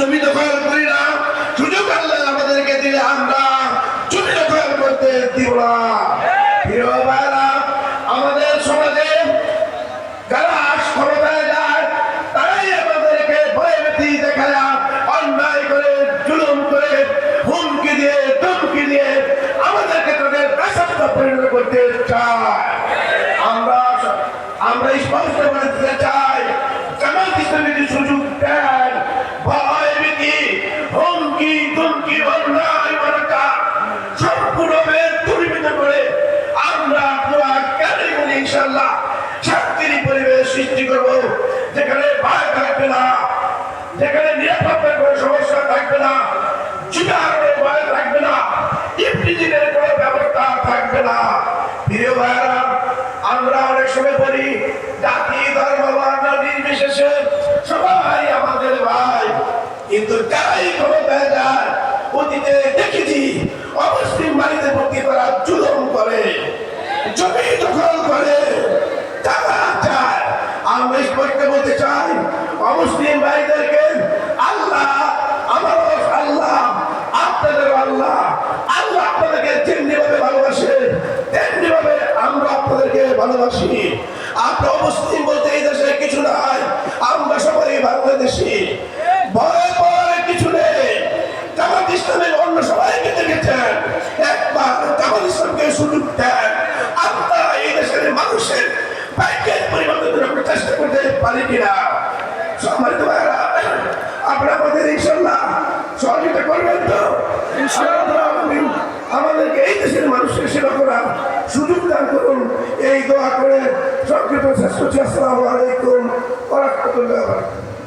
জমি দখল করি না, সুযোগ আল্লাহ আমাদেরকে দিলে আমরা জমি দখল করতে দিব না। আমাদের সমাজে যারা ক্ষমতায় যায় আমাদেরকে ভয়ভীতি দেখায় করে, জুলুম করে, হুমকি দিয়ে, ধমকি দিয়ে আমাদেরকে তাদের দাসত্ব পরিণত করতে চায়। আমরা আমরা স্পষ্ট করে দিতে চাই, জামাত কিছু সুযোগ দেয়। ইনশাল্লাহ শান্তির পরিবেশ সৃষ্টি করব। যেখানে ভয় থাকবে না, যেখানে নিরাপত্তার কোনো সমস্যা থাকবে না চুটাহারের ভয় থাকবে না ইফটিজিনের কোনো ব্যবস্থা থাকবে না। প্রিয় ভাইরা আমরা অনেক সময় বলি, জাতি, ধর্ম, বর্ণ, নির্বিশেষে সবাই আমাদের ভাই। কিন্তু যারাই ক্ষমতায় যায়, অতীতে দেখেছি অমুসলিম বাড়িতে ভর্তি করা জুলুম করে জমি দখল করে টাকা চায় আমরা স্পষ্ট বলতে চাই, অমুসলিম ভাইদেরকে, আল্লাহ, আমার আল্লাহ, আপনাদের আল্লাহ আল্লাহ আপনাদেরকে তেমনি ভাবে ভালোবাসে তেমনি ভাবে আমরা আপনাদেরকে ভালোবাসি। আপনার অমুসলিম বলতে এই দেশে কিছু নাই, আমরা সবাই বাংলাদেশি। ভয় পরে কিছু নেই। জামাত ইসলামের অন্য সবাইকে দেখেছেন। একবার জামাত ইসলামকে সুযোগ দেন। পারি কিনা সম্মানিত ভাইরা আপনারা আমাদের ইনশাল্লাহ সহযোগিতা করবেন তো। আমাদেরকে এই দেশের মানুষকে সেবা করার সুযোগ দান করুন। এই দোয়া করে সংক্ষিপ্ত শ্রেষ্ঠ আসসালামু আলাইকুম ওয়া রাহমাতুল্লাহি ওয়া বারাকাতুহু।